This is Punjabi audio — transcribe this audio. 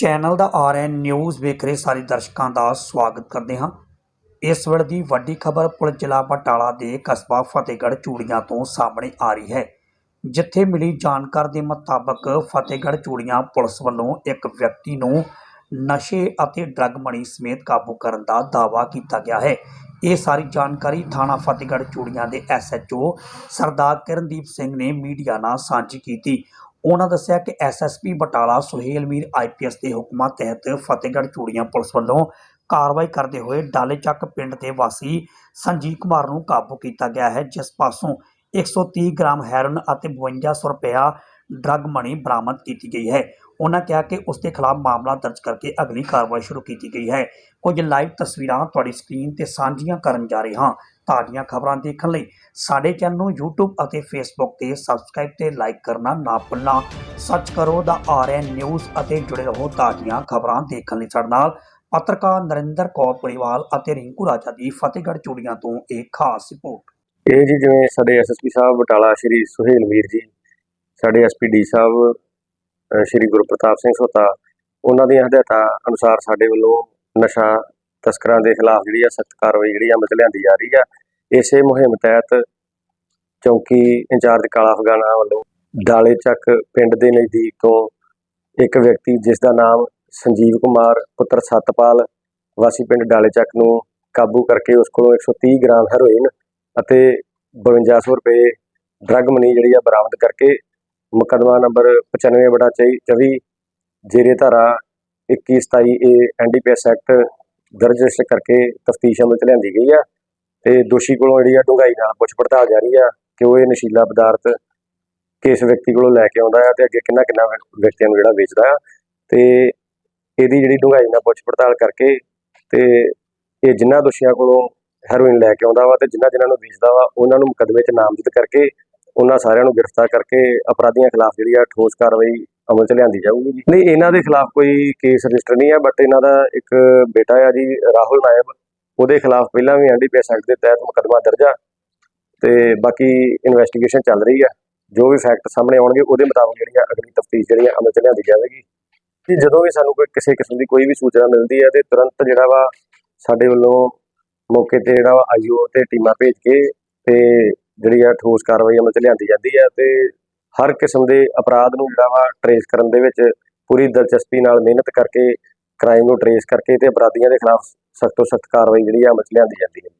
ਚੈਨਲ ਦਾ ਆਰਐਨ ਨਿਊਜ਼ ਵੇਖ ਰਹੇ ਸਾਰੇ ਦਰਸ਼ਕਾਂ ਦਾ ਸਵਾਗਤ ਕਰਦੇ ਹਾਂ। ਇਸ ਵੇਲੇ ਦੀ ਵੱਡੀ ਖਬਰ ਪੁਲਿਸ ਜ਼ਿਲ੍ਹਾ ਬਟਾਲਾ ਦੇ ਕਸਬਾ ਫਤਿਹਗੜ੍ਹ ਚੂੜੀਆਂ ਤੋਂ ਸਾਹਮਣੇ ਆ ਰਹੀ ਹੈ। ਜਿੱਥੇ ਮਿਲੀ ਜਾਣਕਾਰੀ ਦੇ ਮੁਤਾਬਕ ਫਤਿਹਗੜ੍ਹ ਚੂੜੀਆਂ ਪੁਲਿਸ ਵੱਲੋਂ ਇੱਕ ਵਿਅਕਤੀ ਨੂੰ ਨਸ਼ੇ ਅਤੇ ਡਰੱਗ ਮਣੀ ਸਮੇਤ ਕਾਬੂ ਕਰਨ ਦਾ ਦਾਅਵਾ ਕੀਤਾ ਗਿਆ ਹੈ। ਇਹ ਸਾਰੀ ਜਾਣਕਾਰੀ ਥਾਣਾ ਫਤਿਹਗੜ੍ਹ ਚੂੜੀਆਂ ਦੇ ਐਸਐਚਓ ਸਰਦਾਰ ਕਿਰਨਦੀਪ ਸਿੰਘ ਨੇ ਮੀਡੀਆ ਨਾਲ ਸਾਂਝੀ ਕੀਤੀ। ਉਹਨਾਂ ਦੱਸਿਆ ਕਿ ਐਸਐਸਪੀ ਬਟਾਲਾ ਸੁਹੇਲ ਮੀਰ ਆਈਪੀਐਸ ਦੇ ਹੁਕਮਾਂ ਤਹਿਤ ਫਤਿਹਗੜ੍ਹ ਚੂੜੀਆਂ ਪੁਲਿਸ ਵੱਲੋਂ ਕਾਰਵਾਈ ਕਰਦੇ ਹੋਏ ਡਾਲੇ ਚੱਕ ਪਿੰਡ ਦੇ ਵਾਸੀ ਸੰਜੀਵ ਕੁਮਾਰ ਨੂੰ ਕਾਬੂ ਕੀਤਾ ਗਿਆ ਹੈ, ਜਿਸ ਪਾਸੋਂ 130 ਗ੍ਰਾਮ ਹੈਰਨ ਅਤੇ 5200 ਰੁਪਇਆ ਡਰੱਗ ਮਣੀ ਬਰਾਮਦ ਕੀਤੀ ਗਈ ਹੈ। ਉਹਨਾਂ ਕਿਹਾ ਕਿ ਉਸ ਦੇ ਖਿਲਾਫ ਮਾਮਲਾ ਦਰਜ ਕਰਕੇ ਅਗਲੀ ਕਾਰਵਾਈ ਸ਼ੁਰੂ ਕੀਤੀ ਗਈ ਹੈ। ਕੁਝ ਲਾਈਵ ਤਸਵੀਰਾਂ ਤੁਹਾਡੀ ਸਕਰੀਨ ਤੇ ਸਾਂਝੀਆਂ ਕਰਨ ਜਾ ਰਹੇ ਹਾਂ। ਤਾਜ਼ੀਆਂ ਖਬਰਾਂ ਦੇਖਣ ਲਈ ਸਾਡੇ ਚੈਨਲ ਨੂੰ YouTube ਅਤੇ Facebook ਤੇ ਸਬਸਕ੍ਰਾਈਬ ਤੇ ਲਾਈਕ ਕਰਨਾ ਨਾ ਭੁੱਲਣਾ। ਸੱਚ ਕਰੋ ਦਾ ਆਰਐਨ ਨਿਊਜ਼ ਅਤੇ ਜੁੜੇ ਰਹੋ ਤਾਜ਼ੀਆਂ ਖਬਰਾਂ ਦੇਖਣ ਲਈ ਸਾਡੇ ਨਾਲ। ਪੱਤਰਕਾਰ ਨਰਿੰਦਰ ਕੌਰ ਪਰਿਵਾਲ ਅਤੇ ਰਿੰਕੂ ਰਾਜਾ ਦੀ ਫਤਿਹਗੜ੍ਹ ਚੂੜੀਆਂ ਤੋਂ ਇੱਕ ਖਾਸ ਰਿਪੋਰਟ। ਇਹ ਜੀ ਜਿਵੇਂ ਸਾਡੇ ਐਸਐਸਪੀ ਸਾਹਿਬ, ਬਟਾਲਾ ਸ਼੍ਰੀ ਸੁਹੇਲ ਵੀਰ ਜੀ, ਸਾਡੇ ਐਸਪੀਡੀ ਸਾਹਿਬ ਸ਼੍ਰੀ ਗੁਰੂ ਪ੍ਰਤਾਪ ਸਿੰਘ ਸੋਤਾ, ਉਹਨਾਂ ਦੀਆਂ ਹਦਾਇਤਾਂ ਅਨੁਸਾਰ ਸਾਡੇ ਵੱਲੋਂ ਨਸ਼ਾ ਤਸਕਰਾਂ ਦੇ ਖਿਲਾਫ ਜਿਹੜੀ ਆ ਸਖਤ ਕਾਰਵਾਈ ਜਿਹੜੀ ਆ ਅਮਲ ਲਿਆਂਦੀ ਜਾ ਰਹੀ ਆ। ਇਸੇ ਮੁਹਿੰਮ ਤਹਿਤ ਚੌਂਕੀ ਇੰਚਾਰਜ ਕਾਲਾ ਅਫਗਾਨਾ ਵੱਲੋਂ ਡਾਲੇ ਚੱਕ ਪਿੰਡ ਦੇ ਨਜ਼ਦੀਕ ਤੋਂ ਇੱਕ ਵਿਅਕਤੀ, ਜਿਸ ਦਾ ਨਾਮ ਸੰਜੀਵ ਕੁਮਾਰ, ਪੁੱਤਰ ਸਤਪਾਲ, ਵਾਸੀ ਪਿੰਡ ਡਾਲੇ ਚੱਕ ਨੂੰ ਕਾਬੂ ਕਰਕੇ ਉਸ ਕੋਲੋਂ 130 ਗ੍ਰਾਮ ਹੈਰੋਇਨ ਅਤੇ 5200 ਰੁਪਏ ਡਰੱਗ ਮਨੀ ਜਿਹੜੀ ਆ ਬਰਾਮਦ ਕਰਕੇ ਮੁਕੱਦਮਾ ਨੰਬਰ 95 ਬਟਾ 24 ਜੇਰੇ ਧਾਰਾ 2127 ਏ ਐਨਡੀਪੀਐਸ ਐਕਟ ਦਰਜ ਕਰਕੇ ਤਫਤੀਸ਼ ਅਮਲ ਚ ਲਿਆਂਦੀ ਗਈ ਆ ਤੇ ਦੋਸ਼ੀ ਕੋਲੋਂ ਜਿਹੜੀ ਆ ਡੂੰਘਾਈ ਨਾਲ ਪੁੱਛ ਪੜਤਾਲ ਜਾਰੀ ਆ ਕਿ ਉਹ ਇਹ ਨਸ਼ੀਲਾ ਪਦਾਰਥ ਕਿਸ ਵਿਅਕਤੀ ਕੋਲੋਂ ਲੈ ਕੇ ਆਉਂਦਾ ਆ ਤੇ ਅੱਗੇ ਕਿੰਨਾ ਕਿੰਨਾ ਵਿਅਕਤੀਆਂ ਨੂੰ ਜਿਹੜਾ ਵੇਚਦਾ ਆ ਤੇ ਇਹਦੀ ਜਿਹੜੀ ਡੂੰਘਾਈ ਨਾਲ ਪੁੱਛ ਪੜਤਾਲ ਕਰਕੇ ਤੇ ਇਹ ਜਿਨ੍ਹਾਂ ਦੋਸ਼ੀਆਂ ਕੋਲੋਂ ਹੈਰੋਇਨ ਲੈ ਕੇ ਆਉਂਦਾ ਵਾ ਤੇ ਜਿਨ੍ਹਾਂ ਜਿਨ੍ਹਾਂ ਨੂੰ ਵੇਚਦਾ ਵਾ, ਉਹਨਾਂ ਨੂੰ ਮੁਕੱਦਮੇ 'ਚ ਨਾਮਜ਼ਦ ਕਰਕੇ ਉਹਨਾਂ ਸਾਰਿਆਂ ਨੂੰ ਗ੍ਰਿਫਤਾਰ ਕਰਕੇ ਅਪਰਾਧੀਆਂ ਖਿਲਾਫ ਜਿਹੜੀ ਆ ਠੋਸ ਕਾਰਵਾਈ ਅਮਲ 'ਚ ਲਿਆਂਦੀ ਜਾਊਗੀ ਜੀ। ਨਹੀਂ, ਇਹਨਾਂ ਦੇ ਖਿਲਾਫ ਕੋਈ ਕੇਸ ਰਜਿਸਟਰ ਨਹੀਂ ਆ ਬਟ ਇਹਨਾਂ ਦਾ ਇੱਕ ਬੇਟਾ ਆ ਜੀ, ਰਾਹੁਲ ਨਾਇਬ, ਉਹਦੇ ਖਿਲਾਫ ਪਹਿਲਾਂ ਵੀ ਐਨਡੀਪੀਐਸ ਐਕਟ ਦੇ ਤਹਿਤ ਮੁਕੱਦਮਾ ਦਰਜ ਤੇ ਬਾਕੀ ਇਨਵੈਸਟੀਗੇਸ਼ਨ ਚੱਲ ਰਹੀ ਆ। ਜੋ ਵੀ ਫੈਕਟ ਸਾਹਮਣੇ ਆਉਣਗੇ, ਉਹਦੇ ਮੁਤਾਬਕ ਜਿਹੜੀ ਆ ਅਗਲੀ ਤਫਤੀਸ਼ ਜਿਹੜੀ ਆ ਅਮਲ 'ਚ ਲਿਆਂਦੀ ਜਾਵੇਗੀ। ਕਿ ਜਦੋਂ ਵੀ ਸਾਨੂੰ ਕੋਈ ਕਿਸੇ ਕਿਸਮ ਦੀ ਕੋਈ ਵੀ ਸੂਚਨਾ ਮਿਲਦੀ ਹੈ ਤੇ ਤੁਰੰਤ ਜਿਹੜਾ ਵਾ ਸਾਡੇ ਵੱਲੋਂ ਮੌਕੇ ਤੇ ਜਿਹੜਾ ਆਈਓ ਤੇ ਟੀਮਾਂ ਭੇਜ ਕੇ ਤੇ ਜਿਹੜੀ ਆ ਠੋਸ ਕਾਰਵਾਈ ਅਮਲ ਚ ਲਿਆਂਦੀ ਜਾਂਦੀ ਹੈ ਤੇ ਹਰ ਕਿਸਮ ਦੇ ਅਪਰਾਧ ਨੂੰ ਜਿਹੜਾ ਵਾ ਟਰੇਸ ਕਰਨ ਦੇ ਵਿੱਚ ਪੂਰੀ ਦਿਲਚਸਪੀ ਨਾਲ ਮਿਹਨਤ ਕਰਕੇ ਕ੍ਰਾਈਮ ਨੂੰ ਟਰੇਸ ਕਰਕੇ ਤੇ ਅਪਰਾਧੀਆਂ ਦੇ ਖਿਲਾਫ ਸਖਤ ਤੋਂ ਸਖਤ ਕਾਰਵਾਈ ਜਿਹੜੀ ਆ ਅਮਲ ਚ ਲਿਆਂਦੀ ਜਾਂਦੀ ਹੈ।